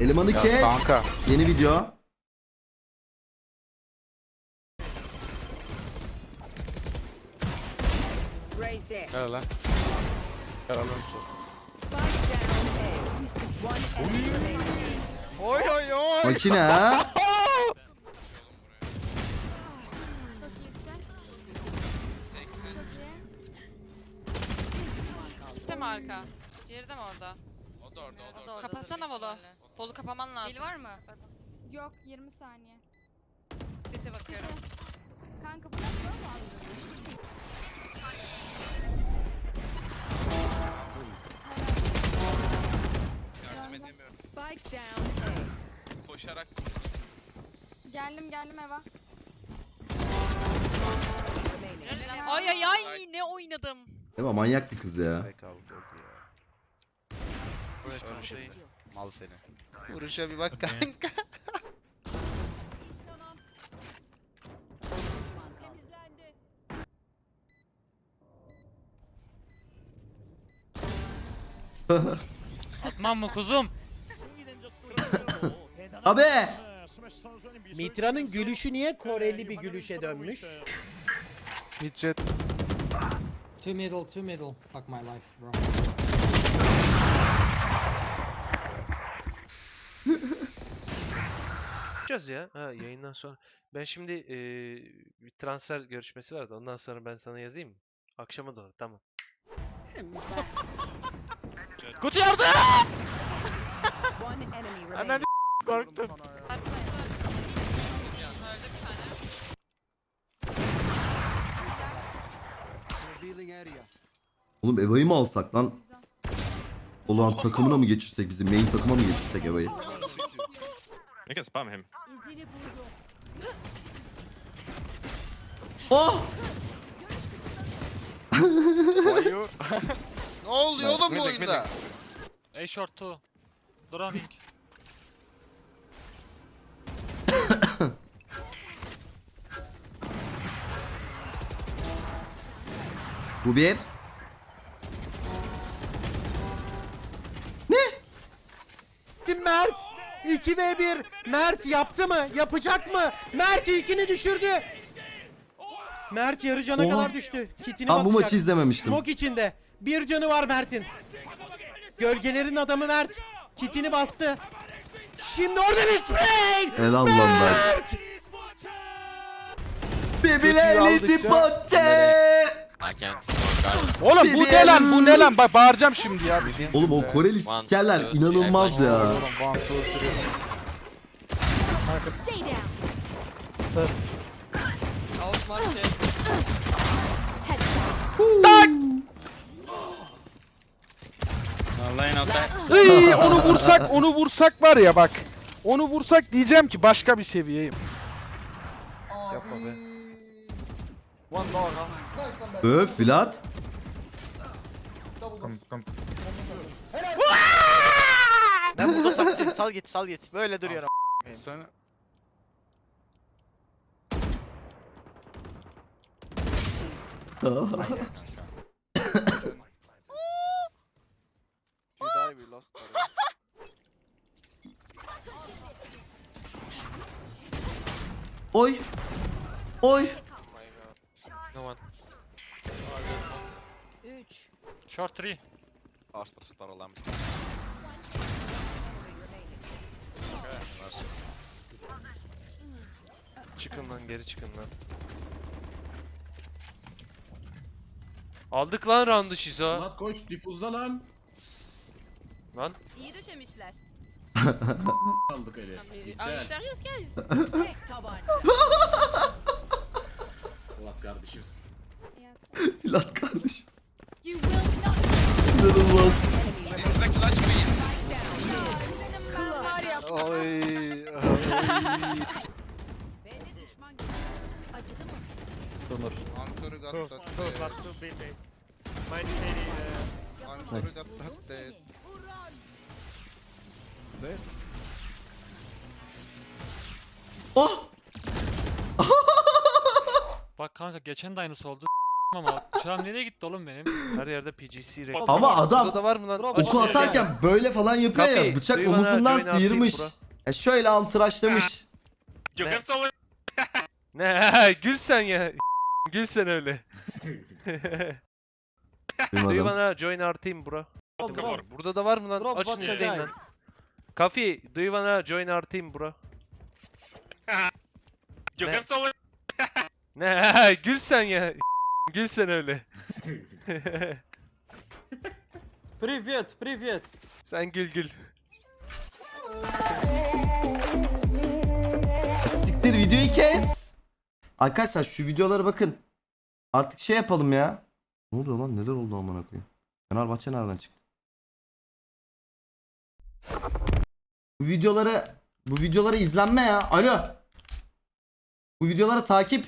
Elemanı Ya kes. kanka. Yeni video. Gel lan. Gel lan. Spike down A. One enemy remaining. Oy oy oy. Makine ha. İşte mi arka? Diğeri de mi orada? O da orada, o da orada. Kapatsana Volu. Volu kapaman lazım. Hil var mı? Yok 20 saniye. City bakıyorum. Kanka bu nasıl? Yardım edemiyorum. Spike down. Koşarak Geldim geldim eva. Ay ay ay ne oynadım. Mi? Manyak bir kız ya. Bek ya. Mal seni. Vuruşa bir bak kanka. Atmam mı kuzum? Abi. Mitra'nın gülüşü niye Koreli bir gülüşe dönmüş? Midjet. Two middle, two middle. Fuck my life, bro. Yapacağız ya. Ha yayından sonra. Ben şimdi eee, bir transfer görüşmesi vardı. Ondan sonra ben sana yazayım mı? Akşama doğru tamam. Kutu yardım! Hemen korktum. Oğlum Eva'yı mı alsak lan? Ulan takımına mı geçirsek bizim main takıma mı geçirsek Eva'yı? I can spam him. Oh! Ne oluyor oğlum bu oyunda? A short 2. Droning. Bu bir. 2 v 1 Mert yaptı mı? Yapacak mı? Mert ilkini düşürdü. Mert yarı cana Oha. kadar düştü. Kitini Ben bu basacak. maçı izlememiştim. Smoke içinde. Bir canı var Mert'in. Gölgelerin adamı Mert. Kitini bastı. Şimdi orada bir spray. Helal lan. Mert. Bibilelisi poçe. I can't smoke. Oğlum bu ne lan bu ne lan bak bağıracağım şimdi ya. Oğlum o Koreli sikerler inanılmaz ya. Okay. Iy, onu vursak onu vursak var ya bak. Onu vursak diyeceğim ki başka bir seviyeyim. Yapma be. Öf Vlad. Ben burada saklı sal git sal git. Böyle duruyorum. Sen You die we lost. Oy. Oy. 3. Short 3. Astra star lamp. Çıkın lan geri çıkın lan. Aldık lan roundu Şizo. koş difuzda lan. Lan İyi döşemişler. Aldık hele. Alışlarız gel. Tek tabanca. Allah kardeşimsin. Vlad kardeşim. You will not. İnanılmaz. Var ya. Oy. Sınır. Ankara got. Ankara. Oh! Bak kanka geçen de aynısı oldu. Ama uçağım nereye gitti oğlum benim? Her yerde PGC reklam. Ama adam Burada da var mı lan? Aç oku şunu. atarken böyle falan yapıyor ya. Bıçak wanna omuzundan join sıyırmış. E şöyle antıraşlamış. Can so Ne? Gül sen ya. Gül sen öyle. Duymadım. wanna join our team bro? Burada da var mı lan? Drop Açın vodka üstteyim guy. lan. Kafi, do you wanna join our team bro? Can so Ne? Gül sen ya. Gül sen öyle. Привет, привет. sen gül gül. Siktir videoyu kes. Arkadaşlar şu videolara bakın. Artık şey yapalım ya. Ne oluyor lan? Neler oldu amına koyayım? Fenerbahçe nereden çıktı? Bu videoları bu videolara izlenme ya. Alo. Bu videolara takip